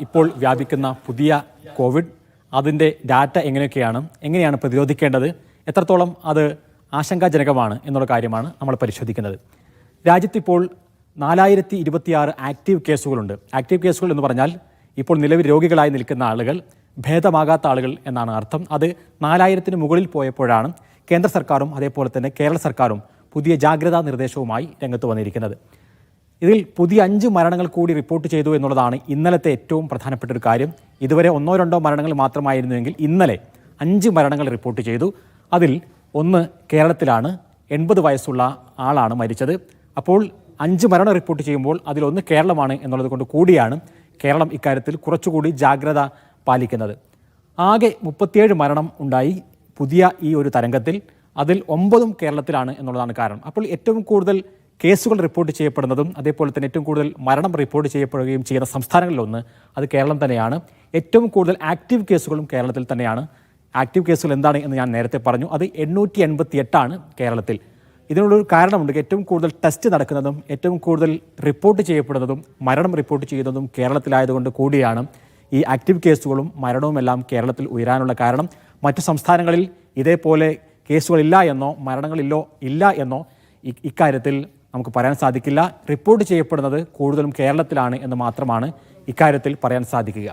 ഇപ്പോൾ വ്യാപിക്കുന്ന പുതിയ കോവിഡ്. അതിന്റെ ഡാറ്റ എങ്ങനെയൊക്കെയാണ് എങ്ങനെയാണ് പ്രതിരോധിക്കേണ്ടത് എത്രത്തോളം അത് ആശങ്കാജനകമാണ് എന്നുള്ള കാര്യമാണ് നമ്മൾ പരിശോധിക്കുന്നത്. രാജ്യത്തിപ്പോൾ നാലായിരത്തി ഇരുപത്തിയാറ് ആക്റ്റീവ് കേസുകളുണ്ട്. ആക്റ്റീവ് കേസുകൾ എന്ന് പറഞ്ഞാൽ ഇപ്പോൾ നിലവിൽ രോഗികളായി നിൽക്കുന്ന ആളുകൾ ഭേദമാകാത്ത ആളുകൾ എന്നാണ് അർത്ഥം. അത് നാലായിരത്തിന് മുകളിൽ പോയപ്പോഴാണ് കേന്ദ്ര സർക്കാരും അതേപോലെ തന്നെ കേരള സർക്കാരും പുതിയ ജാഗ്രതാ നിർദ്ദേശവുമായി രംഗത്ത് വന്നിരിക്കുന്നത്. ഇതിൽ പുതിയ അഞ്ച് മരണങ്ങൾ കൂടി റിപ്പോർട്ട് ചെയ്തു എന്നുള്ളതാണ് ഇന്നലത്തെ ഏറ്റവും പ്രധാനപ്പെട്ട ഒരു കാര്യം. ഇതുവരെ ഒന്നോ രണ്ടോ മരണങ്ങൾ മാത്രമായിരുന്നുവെങ്കിൽ ഇന്നലെ അഞ്ച് മരണങ്ങൾ റിപ്പോർട്ട് ചെയ്തു. അതിൽ ഒന്ന് കേരളത്തിലാണ് എൺപത് വയസ്സുള്ള ആളാണ് മരിച്ചത്. അപ്പോൾ അഞ്ച് മരണം റിപ്പോർട്ട് ചെയ്യുമ്പോൾ അതിലൊന്ന് കേരളമാണ് എന്നുള്ളത് കൊണ്ട് കൂടിയാണ് കേരളം ഇക്കാര്യത്തിൽ കുറച്ചുകൂടി ജാഗ്രത പാലിക്കുന്നത്. ആകെ മുപ്പത്തിയേഴ് മരണം ഉണ്ടായി പുതിയ ഈ ഒരു തരംഗത്തിൽ. അതിൽ ഒമ്പതും കേരളത്തിലാണ് എന്നുള്ളതാണ് കാരണം. അപ്പോൾ ഏറ്റവും കൂടുതൽ കേസുകൾ റിപ്പോർട്ട് ചെയ്യപ്പെടുന്നതും അതേപോലെ തന്നെ ഏറ്റവും കൂടുതൽ മരണം റിപ്പോർട്ട് ചെയ്യപ്പെടുകയും ചെയ്യുന്ന സംസ്ഥാനങ്ങളിലൊന്ന് അത് കേരളം തന്നെയാണ്. ഏറ്റവും കൂടുതൽ ആക്റ്റീവ് കേസുകളും കേരളത്തിൽ തന്നെയാണ്. ആക്റ്റീവ് കേസുകൾ എന്താണ് എന്ന് ഞാൻ നേരത്തെ പറഞ്ഞു. അത് എണ്ണൂറ്റി എൺപത്തി എട്ടാണ് കേരളത്തിൽ. ഇതിനുള്ളൊരു കാരണമുണ്ട്. ഏറ്റവും കൂടുതൽ ടെസ്റ്റ് നടക്കുന്നതും ഏറ്റവും കൂടുതൽ റിപ്പോർട്ട് ചെയ്യപ്പെടുന്നതും മരണം റിപ്പോർട്ട് ചെയ്യുന്നതും കേരളത്തിലായതുകൊണ്ട് കൂടിയാണ് ഈ ആക്റ്റീവ് കേസുകളും മരണവും എല്ലാം കേരളത്തിൽ ഉയരാനുള്ള കാരണം. മറ്റു സംസ്ഥാനങ്ങളിൽ ഇതേപോലെ കേസുകളില്ല എന്നോ മരണങ്ങളില്ലോ ഇല്ല എന്നോ ഇക്കാര്യത്തിൽ നമുക്ക് പറയാൻ സാധിക്കില്ല. റിപ്പോർട്ട് ചെയ്യപ്പെടുന്നത് കൂടുതലും കേരളത്തിലാണ് എന്ന് മാത്രമാണ് ഇക്കാര്യത്തിൽ പറയാൻ സാധിക്കുക.